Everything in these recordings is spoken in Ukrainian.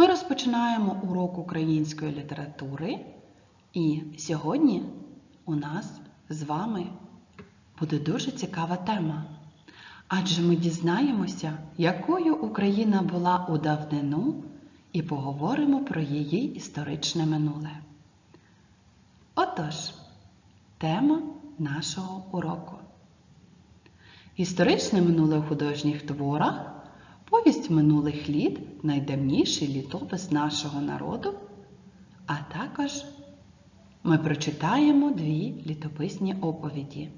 Ми розпочинаємо урок української літератури, і сьогодні у нас з вами буде дуже цікава тема. Адже ми дізнаємося, якою Україна була у давнину, і поговоримо про її історичне минуле. Отож, тема нашого уроку. Історичне минуле в художніх творах, повість минулих літ, найдавніший літопис нашого народу, а також ми прочитаємо дві літописні оповіді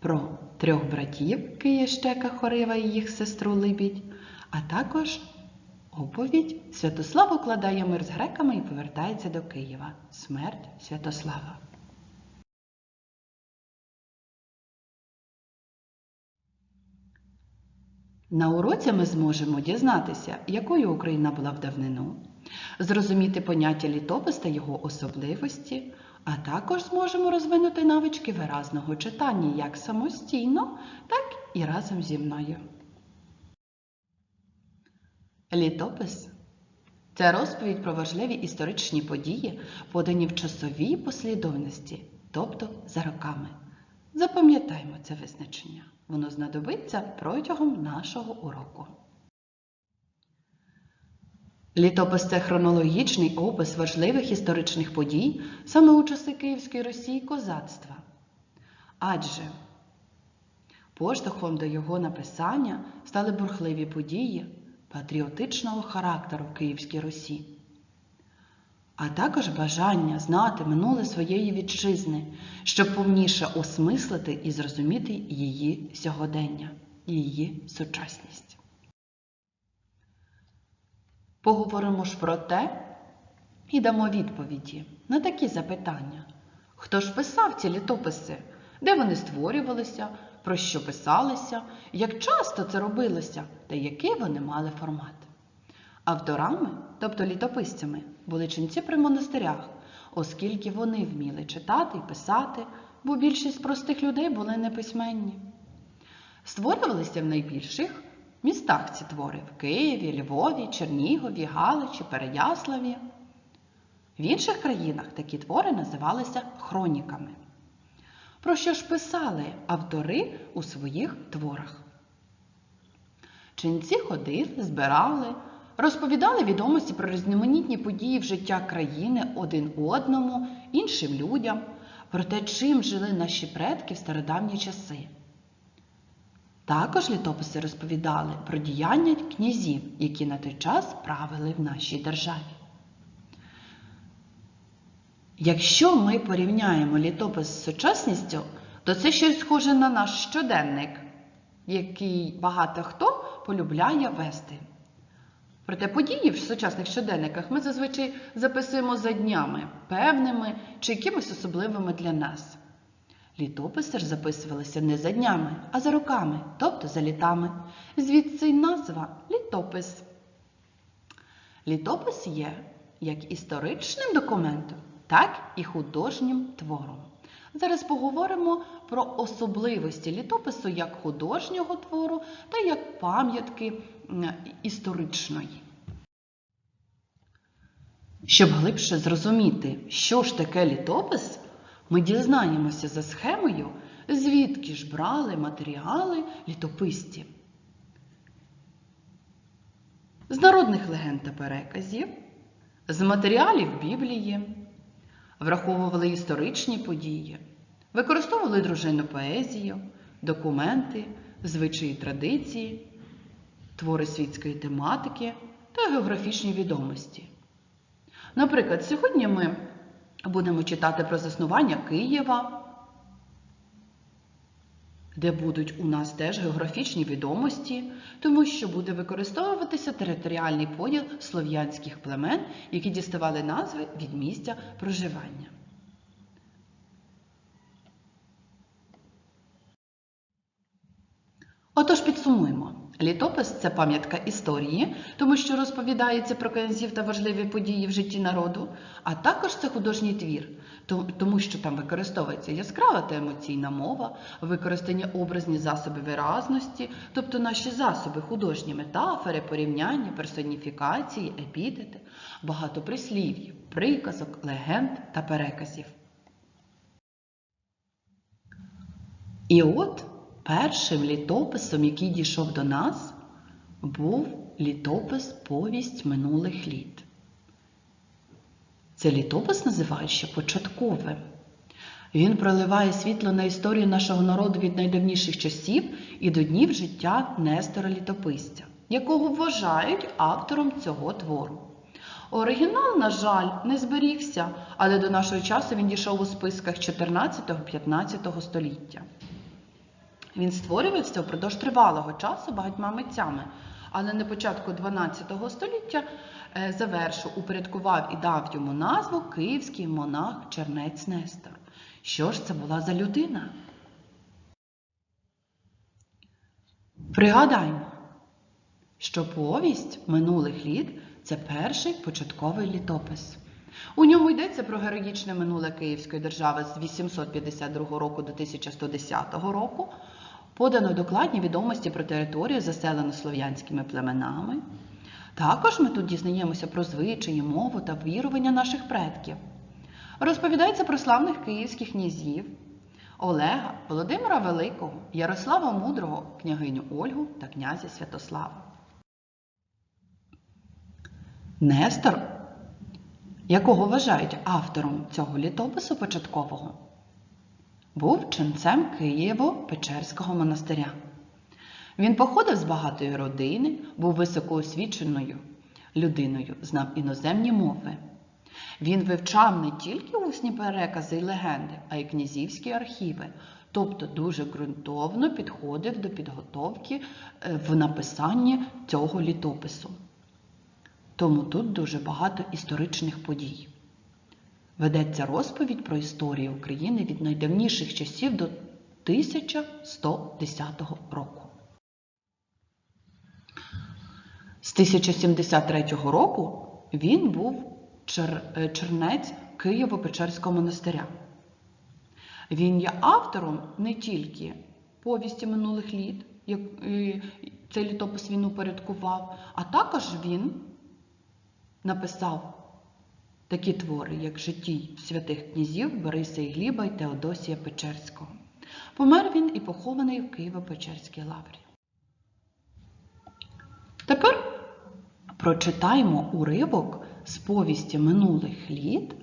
про трьох братів Києщека Хорива і їх сестру Либідь, а також оповідь Святослав укладає мир з греками і повертається до Києва. Смерть Святослава. На уроці ми зможемо дізнатися, якою Україна була в давнину, зрозуміти поняття літопис та його особливості, а також зможемо розвинути навички виразного читання як самостійно, так і разом зі мною. Літопис це розповідь про важливі історичні події, подані в часовій послідовності, тобто за роками. Запам'ятаймо це визначення. Воно знадобиться протягом нашого уроку. Літопис це хронологічний опис важливих історичних подій саме у часи Київської Росії козацтва. Адже поштовхом до його написання стали бурхливі події патріотичного характеру в Київській Русі, а також бажання знати минуле своєї вітчизни, щоб повніше осмислити і зрозуміти її сьогодення, її сучасність. Поговоримо ж про те і дамо відповіді на такі запитання. Хто ж писав ці літописи? Де вони створювалися, про що писалися, як часто це робилося та який вони мали формат? Авторами, тобто літописцями, були ченці при монастирях, оскільки вони вміли читати і писати, бо більшість простих людей були неписьменні. Створювалися в найбільших містах ці твори в Києві, Львові, Чернігові, Галичі, Переяславі. В інших країнах такі твори називалися хроніками. Про що ж писали автори у своїх творах? Ченці ходили, збирали, розповідали відомості про різноманітні події в життя країни один одному, іншим людям, про те, чим жили наші предки в стародавні часи. Також літописи розповідали про діяння князів, які на той час правили в нашій державі. Якщо ми порівняємо літопис з сучасністю, то це щось схоже на наш щоденник, який багато хто полюбляє вести. Проте події в сучасних щоденниках ми зазвичай записуємо за днями, певними чи якимись особливими для нас. Літописи ж записувалися не за днями, а за роками, тобто за літами. Звідси й назва літопис. Літопис є як історичним документом, так і художнім твором. Зараз поговоримо про особливості літопису як художнього твору та як пам'ятки історичної. Щоб глибше зрозуміти, що ж таке літопис, ми дізнаємося за схемою, звідки ж брали матеріали літописці. З народних легенд та переказів, з матеріалів Біблії, враховували історичні події, використовували дружину поезію, документи, звичаї традиції, твори світської тематики та географічні відомості. Наприклад, сьогодні ми будемо читати про заснування Києва, де будуть у нас теж географічні відомості, тому що буде використовуватися територіальний поділ слов'янських племен, які діставали назви від місця проживання. Отож, підсумуємо. Літопис це пам'ятка історії, тому що розповідається про князів та важливі події в житті народу, а також це художній твір, Тому що там використовується яскрава та емоційна мова, використані образні засоби виразності, тобто наші засоби, художні метафори, порівняння, персоніфікації, епітети, багато прислів'їв, приказок, легенд та переказів. І от першим літописом, який дійшов до нас, був літопис Повість минулих літ. Цей літопис називають ще початковим. Він проливає світло на історію нашого народу від найдавніших часів і до днів життя Нестора Літописця, якого вважають автором цього твору. Оригінал, на жаль, не зберігся, але до нашого часу він дійшов у списках 14-15 століття. Він створювався впродовж тривалого часу багатьма митцями, але на початку 12 століття е, завершив, упорядкував і дав йому назву Київський монах Чернець Нестор. Що ж це була за людина? Пригадаймо, що повість минулих літ це перший початковий літопис. У ньому йдеться про героїчне минуле Київської держави з 852 року до 1110 року. Подано докладні відомості про територію, заселену слов'янськими племенами. Також ми тут дізнаємося про звичаї, мову та вірування наших предків. Розповідається про славних київських князів Олега, Володимира Великого, Ярослава Мудрого, княгиню Ольгу та князя Святослава. Нестор, якого вважають автором цього літопису початкового, був ченцем Києво-Печерського монастиря. Він походив з багатої родини, був високоосвіченою людиною, знав іноземні мови. Він вивчав не тільки усні перекази й легенди, а й князівські архіви, тобто дуже ґрунтовно підходив до підготовки е, в написанні цього літопису. Тому тут дуже багато історичних подій. Ведеться розповідь про історію України від найдавніших часів до 1110 року. З 1073 року він був чер... е, чернець Києво-Печерського монастиря. Він є автором не тільки повісті минулих літ, як е, цей літопис він упорядкував, а також він написав такі твори, як житті святих князів Бориса і Гліба і Теодосія Печерського. Помер він і похований в Києво-Печерській лаврі. Тепер прочитаємо уривок з повісті минулих літ,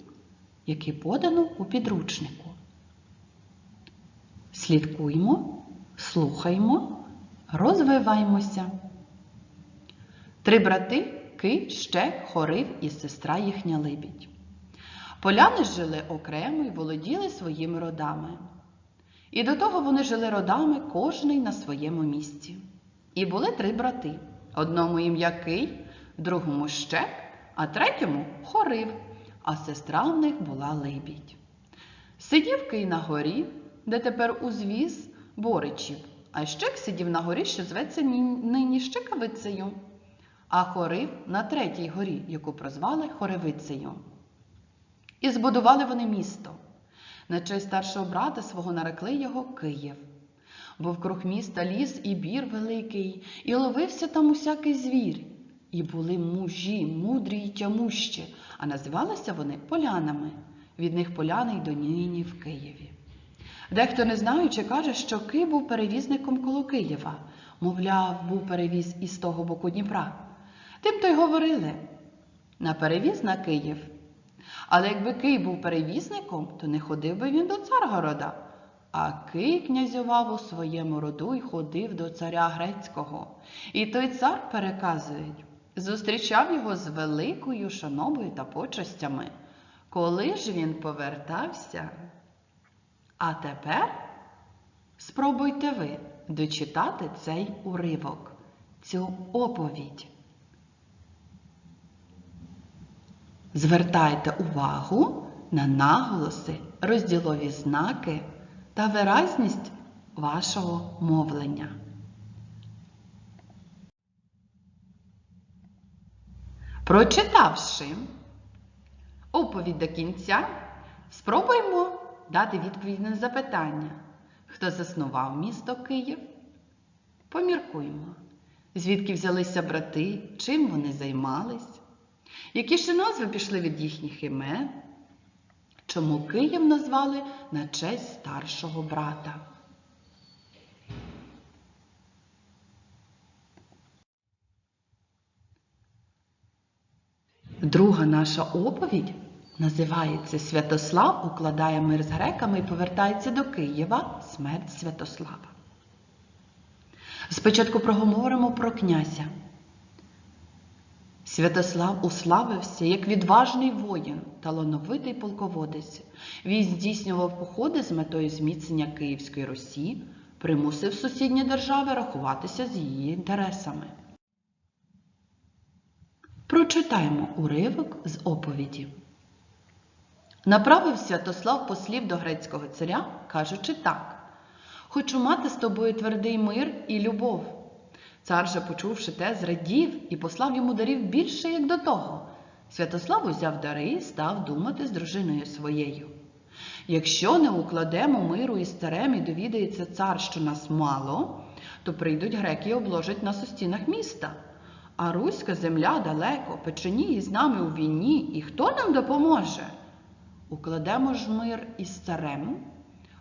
який подано у підручнику. Слідкуємо, слухаємо, розвиваємося. Три брати Ки, Щек, Хорив і сестра їхня Либідь. Поляни жили окремо і володіли своїми родами. І до того вони жили родами кожний на своєму місці. І були три брати: одному ім'я Кий, другому Щек, а третьому Хорив, а сестра в них була Либідь. Сидів Кий на горі, де тепер узвіз Боричів, а Щек сидів на горі, що зветься нині Щекавицею, а Хорив на третій горі, яку прозвали Хоревицею. І збудували вони місто. На честь старшого брата свого нарекли його Київ. Бо вкруг міста ліс і бір великий, і ловився там усякий звір. І були мужі, мудрі й тямущі, а називалися вони полянами. Від них поляни й до нині в Києві. Дехто не знаючи, каже, що Київ був перевізником коло Києва, мовляв, був перевіз із того боку Дніпра. Тим то й говорили на перевіз на Київ. Але якби Кий був перевізником, то не ходив би він до Царгорода. А Кий князював у своєму роду й ходив до царя грецького. І той цар, переказують, зустрічав його з великою шановою та почестями. Коли ж він повертався? А тепер спробуйте ви дочитати цей уривок, цю оповідь. Звертайте увагу на наголоси, розділові знаки та виразність вашого мовлення. Прочитавши оповідь до кінця, Спробуємо дати відповідь на запитання. Хто заснував місто Київ? Поміркуємо. Звідки взялися брати, чим вони займались? Які ще назви пішли від їхніх імен? Чому Київ назвали на честь старшого брата? Друга наша оповідь називається Святослав укладає мир з греками і повертається до Києва смерть Святослава. Спочатку проговоримо про князя. Святослав уславився як відважний воїн, талановитий полководець. Він здійснював походи з метою зміцнення Київської Русі, примусив сусідні держави рахуватися з її інтересами. Прочитаємо уривок з оповіді. Направив Святослав послів до грецького царя, кажучи так: Хочу мати з тобою твердий мир і любов. Цар же, почувши те, зрадів і послав йому дарів більше, як до того. Святослав узяв дари і став думати з дружиною своєю. Якщо не укладемо миру із царем і довідається цар, що нас мало, то прийдуть греки і обложать нас у стінах міста. А руська земля далеко, печені з нами у війні, і хто нам допоможе? Укладемо ж мир із царем,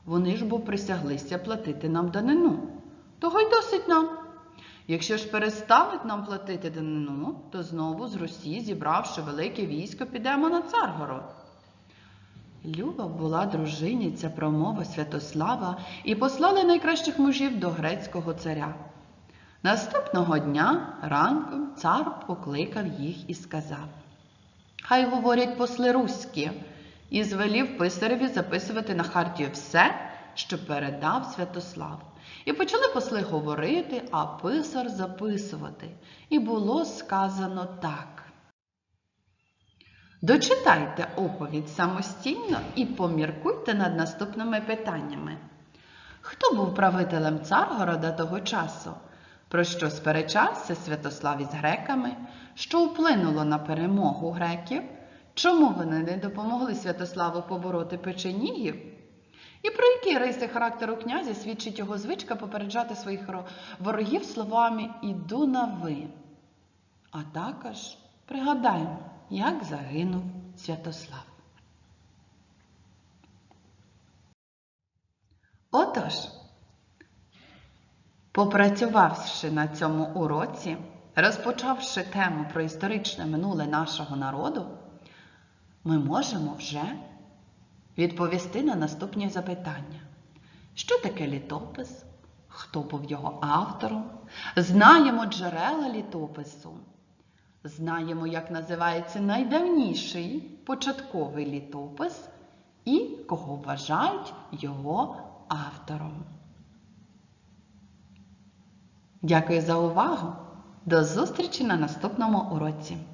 вони ж бо присяглися платити нам данину. Того й досить нам. Якщо ж перестануть нам платити данину, то знову з Русі, зібравши велике військо, підемо на Царгород. Люба була дружині ця промова Святослава і послали найкращих мужів до грецького царя. Наступного дня ранком цар покликав їх і сказав: Хай говорять посли руські, і звелів писареві записувати на хартію все, що передав Святослав. І почали посли говорити, а писар записувати. І було сказано так. Дочитайте оповідь самостійно і поміркуйте над наступними питаннями. Хто був правителем Царгорода того часу? Про що сперечався Святослав із греками, що вплинуло на перемогу греків? Чому вони не допомогли Святославу побороти печенігів? І про які риси характеру князя свідчить його звичка попереджати своїх ворогів словами Іду на ви. А також пригадаємо, як загинув Святослав. Отож, попрацювавши на цьому уроці, розпочавши тему про історичне минуле нашого народу, ми можемо вже відповісти на наступні запитання. Що таке літопис? Хто був його автором? Знаємо джерела літопису. Знаємо, як називається найдавніший початковий літопис і кого вважають його автором. Дякую за увагу! До зустрічі на наступному уроці!